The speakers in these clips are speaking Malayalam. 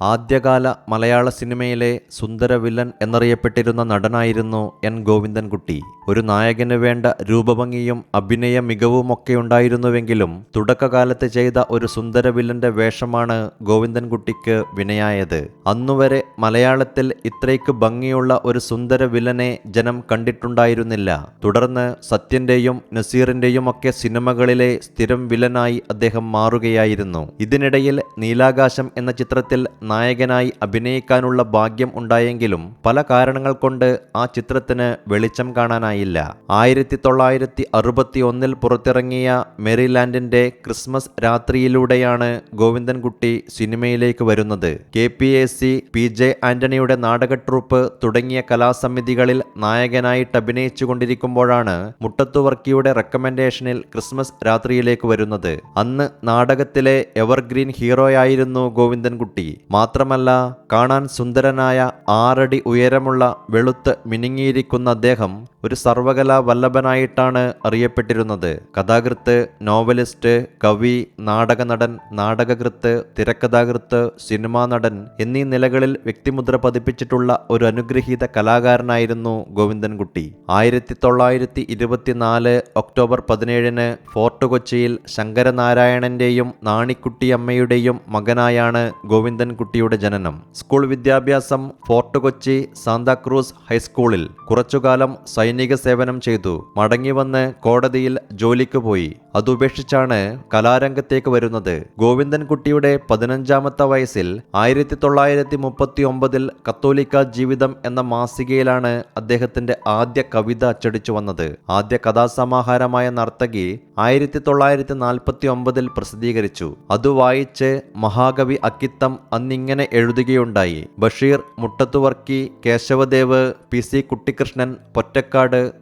ആദ്യകാല മലയാള സിനിമയിലെ സുന്ദര വില്ലൻ എന്നറിയപ്പെട്ടിരുന്ന നടനായിരുന്നു എൻ ഗോവിന്ദൻകുട്ടി. ഒരു നായകന് വേണ്ട രൂപഭംഗിയും അഭിനയ മികവുമൊക്കെ ഉണ്ടായിരുന്നുവെങ്കിലും തുടക്കകാലത്ത് ചെയ്ത ഒരു സുന്ദര വില്ലന്റെ വേഷമാണ് ഗോവിന്ദൻകുട്ടിക്ക് വിനയായത്. അന്നുവരെ മലയാളത്തിൽ ഇത്രയ്ക്ക് ഭംഗിയുള്ള ഒരു സുന്ദര വില്ലനെ ജനം കണ്ടിട്ടുണ്ടായിരുന്നില്ല. തുടർന്ന് സത്യന്റെയും നസീറിന്റെയും ഒക്കെ സിനിമകളിലെ സ്ഥിരം വില്ലനായി അദ്ദേഹം മാറുകയായിരുന്നു. ഇതിനിടയിൽ നീലാകാശം എന്ന ചിത്രത്തിൽ നായകനായി അഭിനയിക്കാനുള്ള ഭാഗ്യം ഉണ്ടായെങ്കിലും പല കാരണങ്ങൾ കൊണ്ട് ആ ചിത്രത്തിന് വെളിച്ചം കാണാനായില്ല. ആയിരത്തി തൊള്ളായിരത്തി അറുപത്തി ഒന്നിൽ പുറത്തിറങ്ങിയ മെറിലാൻഡിന്റെ ക്രിസ്മസ് രാത്രിയിലൂടെയാണ് ഗോവിന്ദൻകുട്ടി സിനിമയിലേക്ക് വരുന്നത്. K P A C P J ആന്റണിയുടെ നാടക ട്രൂപ്പ് തുടങ്ങിയ കലാസമിതികളിൽ നായകനായിട്ട് അഭിനയിച്ചു കൊണ്ടിരിക്കുമ്പോഴാണ് മുട്ടത്തുവർക്കിയുടെ റെക്കമെൻഡേഷനിൽ ക്രിസ്മസ് രാത്രിയിലേക്ക് വരുന്നത്. അന്ന് നാടകത്തിലെ എവർഗ്രീൻ ഹീറോയായിരുന്നു ഗോവിന്ദൻകുട്ടി. മാത്രമല്ല കാണാൻ സുന്ദരനായ ആറടി ഉയരമുള്ള വെളുത്ത് മിനുങ്ങിയിരിക്കുന്ന അദ്ദേഹം ഒരു സർവകലാ വല്ലഭനായിട്ടാണ് അറിയപ്പെട്ടിരുന്നത്. കഥാകൃത്ത് നോവലിസ്റ്റ് കവി നാടകനടൻ നാടകകൃത്ത് തിരക്കഥാകൃത്ത് സിനിമാ നടൻ എന്നീ നിലകളിൽ വ്യക്തിമുദ്ര പതിപ്പിച്ചിട്ടുള്ള ഒരു അനുഗ്രഹീത കലാകാരനായിരുന്നു ഗോവിന്ദൻകുട്ടി. ആയിരത്തി തൊള്ളായിരത്തി ഇരുപത്തിനാല് ഒക്ടോബർ പതിനേഴിന് ഫോർട്ട് കൊച്ചിയിൽ ശങ്കരനാരായണന്റെയും നാണിക്കുട്ടിയമ്മയുടെയും മകനായാണ് ഗോവിന്ദൻകുട്ടിയുടെ ജനനം. സ്കൂൾ വിദ്യാഭ്യാസം ഫോർട്ട് കൊച്ചി സാന്താക്രൂസ് ഹൈസ്കൂളിൽ. കുറച്ചുകാലം സൈനിക സേവനം ചെയ്തു. മടങ്ങി മടങ്ങിവന്ന് കോടതിയിൽ ജോലിക്ക് പോയി. അതുപേക്ഷിച്ചാണ് കലാരംഗത്തേക്ക് വരുന്നത്. ഗോവിന്ദൻകുട്ടിയുടെ പതിനഞ്ചാമത്തെ വയസ്സിൽ ആയിരത്തി തൊള്ളായിരത്തി മുപ്പത്തി ഒമ്പതിൽ കത്തോലിക്ക ജീവിതം എന്ന മാസികയിലാണ് അദ്ദേഹത്തിന്റെ ആദ്യ കവിത അച്ചടിച്ചു വന്നത്. ആദ്യ കഥാസമാഹാരമായ നർത്തകി ആയിരത്തി തൊള്ളായിരത്തി നാൽപ്പത്തി ഒമ്പതിൽ പ്രസിദ്ധീകരിച്ചു. അത് വായിച്ച് മഹാകവി അക്കിത്തം അന്നിങ്ങനെ എഴുതുകയുണ്ടായി. ബഷീർ മുട്ടത്തുവർക്കി കേശവദേവ് പി സി കുട്ടിക്കൃഷ്ണൻ പൊറ്റക്കാട്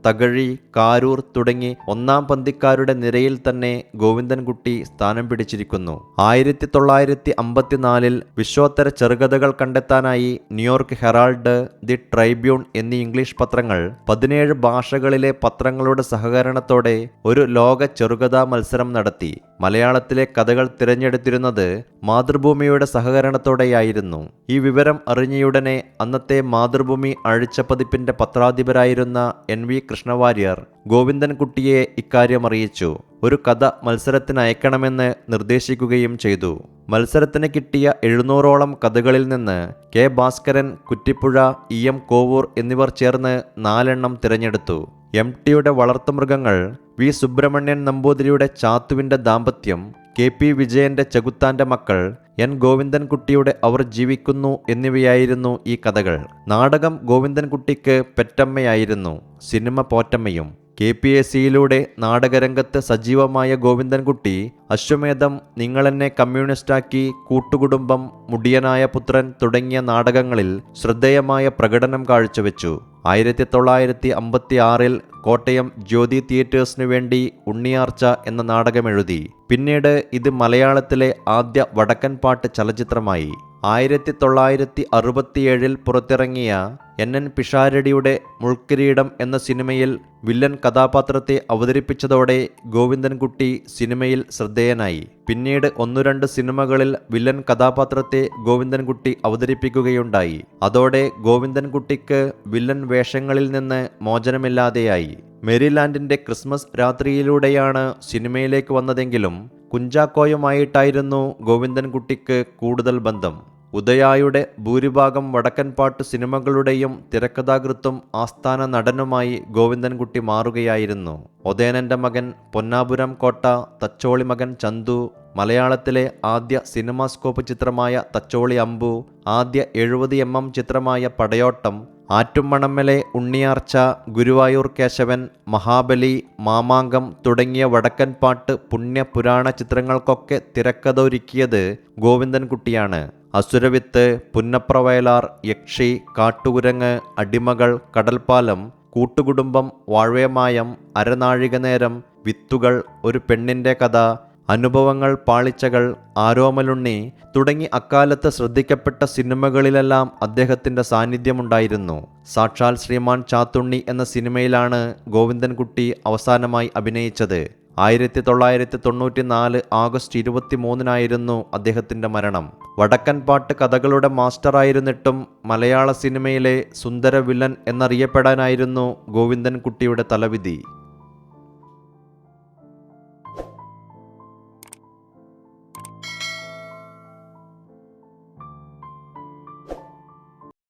തകഴി കാരൂർ തുടങ്ങി ഒന്നാം പന്തിക്കാരുടെ നിരയിൽ തന്നെ ഗോവിന്ദൻകുട്ടി സ്ഥാനം പിടിച്ചിരിക്കുന്നു. ആയിരത്തി തൊള്ളായിരത്തി അമ്പത്തിനാലിൽ വിശ്വോത്തര ചെറുകഥകൾ കണ്ടെത്താനായി New York Herald the Tribune എന്നീ ഇംഗ്ലീഷ് പത്രങ്ങൾ പതിനേഴ് ഭാഷകളിലെ പത്രങ്ങളുടെ സഹകരണത്തോടെ ഒരു ലോക ചെറുകഥാ മത്സരം നടത്തി. മലയാളത്തിലെ കഥകൾ തിരഞ്ഞെടുത്തിരുന്നത് മാതൃഭൂമിയുടെ സഹകരണത്തോടെയായിരുന്നു. ഈ വിവരം അറിഞ്ഞയുടനെ അന്നത്തെ മാതൃഭൂമി ആഴ്ചപ്പതിപ്പിന്റെ പത്രാധിപരായിരുന്ന എൻ വി കൃഷ്ണവാര്യർ ഗോവിന്ദൻകുട്ടിയെ ഇക്കാര്യം അറിയിച്ചു ഒരു കഥ മത്സരത്തിന് അയക്കണമെന്ന് നിർദ്ദേശിക്കുകയും ചെയ്തു. മത്സരത്തിന് കിട്ടിയ എഴുന്നൂറോളം കഥകളിൽ നിന്ന് K Bhaskaran Kuttippuzha E M Kovoor എന്നിവർ ചേർന്ന് നാലെണ്ണം തിരഞ്ഞെടുത്തു. എം ടിയുടെ വളർത്തുമൃഗങ്ങൾ വി സുബ്രഹ്മണ്യൻ നമ്പൂതിരിയുടെ ചാത്തുവിന്റെ ദാമ്പത്യം കെ പി വിജയന്റെ ചെകുത്താന്റെ മക്കൾ എൻ ഗോവിന്ദൻകുട്ടിയുടെ അവർ ജീവിക്കുന്നു എന്നിവയായിരുന്നു ഈ കഥകൾ. നാടകം ഗോവിന്ദൻകുട്ടിക്ക് പെറ്റമ്മയായിരുന്നു. സിനിമ പോറ്റമ്മയും കെ പി എസ് സിയിലൂടെ നാടകരംഗത്ത് സജീവമായ ഗോവിന്ദൻകുട്ടി അശ്വമേധം നിങ്ങളെന്നെ കമ്മ്യൂണിസ്റ്റാക്കി കൂട്ടുകുടുംബം മുടിയനായ പുത്രൻ തുടങ്ങിയ നാടകങ്ങളിൽ ശ്രദ്ധേയമായ പ്രകടനം കാഴ്ചവെച്ചു. ആയിരത്തി തൊള്ളായിരത്തി അമ്പത്തി ആറിൽ കോട്ടയം ജ്യോതി തിയേറ്റേഴ്സിനു വേണ്ടി ഉണ്ണിയാർച്ച എന്ന നാടകമെഴുതി. പിന്നീട് ഇത് മലയാളത്തിലെ ആദ്യ വടക്കൻ പാട്ട് ചലച്ചിത്രമായി. ആയിരത്തി തൊള്ളായിരത്തി അറുപത്തിയേഴിൽ പുറത്തിറങ്ങിയ എൻ. എൻ. പിഷാരടിയുടെ മുൾക്കിരീടം എന്ന സിനിമയിൽ വില്ലൻ കഥാപാത്രത്തെ അവതരിപ്പിച്ചതോടെ ഗോവിന്ദൻകുട്ടി സിനിമയിൽ ശ്രദ്ധേയനായി. പിന്നീട് ഒന്നു രണ്ട് സിനിമകളിൽ വില്ലൻ കഥാപാത്രത്തെ ഗോവിന്ദൻകുട്ടി അവതരിപ്പിക്കുകയുണ്ടായി. അതോടെ ഗോവിന്ദൻകുട്ടിക്ക് വില്ലൻ വേഷങ്ങളിൽ നിന്ന് മോചനമില്ലാതെയായി. മെരിലാൻഡിന്റെ ക്രിസ്മസ് രാത്രിയിലൂടെയാണ് സിനിമയിലേക്ക് വന്നതെങ്കിലും കുഞ്ചാക്കോയുമായിട്ടായിരുന്നു ഗോവിന്ദൻകുട്ടിക്ക് കൂടുതൽ ബന്ധം. ഉദയായുടെ ഭൂരിഭാഗം വടക്കൻപാട്ട് സിനിമകളുടെയും തിരക്കഥാകൃത്തും ആസ്ഥാന നടനുമായി ഗോവിന്ദൻകുട്ടി മാറുകയായിരുന്നു. ഒതേനന്റെ മകൻ പൊന്നാപുരം കോട്ട തച്ചോളി മകൻ ചന്തു മലയാളത്തിലെ ആദ്യ സിനിമാസ്കോപ്പ് ചിത്രമായ തച്ചോളി അമ്പു ആദ്യ എഴുപത് എം എം ചിത്രമായ പടയോട്ടം ആറ്റുമണമ്മലെ ഉണ്ണിയാർച്ച ഗുരുവായൂർ കേശവൻ മഹാബലി മാമാങ്കം തുടങ്ങിയ വടക്കൻ പാട്ട് പുണ്യ പുരാണ ചിത്രങ്ങൾക്കൊക്കെ തിരക്കഥ ഒരുക്കിയത് ഗോവിന്ദൻകുട്ടിയാണ്. അസുരവിത്ത് പുന്നപ്രവയലാർ യക്ഷി കാട്ടുകുരങ്ങ് അടിമകൾ കടൽപ്പാലം കൂട്ടുകുടുംബം വാഴ്വേമായം അരനാഴിക നേരം വിത്തുകൾ ഒരു പെണ്ണിന്റെ കഥ അനുഭവങ്ങൾ പാളിച്ചകൾ ആരോമലുണ്ണി തുടങ്ങി അക്കാലത്ത് ശ്രദ്ധിക്കപ്പെട്ട സിനിമകളിലെല്ലാം അദ്ദേഹത്തിന്റെ സാന്നിധ്യമുണ്ടായിരുന്നു. സാക്ഷാൽ ശ്രീമാൻ ചാത്തുണ്ണി എന്ന സിനിമയിലാണ് ഗോവിന്ദൻകുട്ടി അവസാനമായി അഭിനയിച്ചത്. ആയിരത്തി തൊള്ളായിരത്തി തൊണ്ണൂറ്റി നാല് ആഗസ്റ്റ് ഇരുപത്തി മൂന്നിനായിരുന്നു അദ്ദേഹത്തിന്റെ മരണം. വടക്കൻ പാട്ട് കഥകളുടെ മാസ്റ്ററായിരുന്നിട്ടും മലയാള സിനിമയിലെ സുന്ദര വില്ലൻ എന്നറിയപ്പെടാനായിരുന്നു ഗോവിന്ദൻകുട്ടിയുടെ തലവിധി.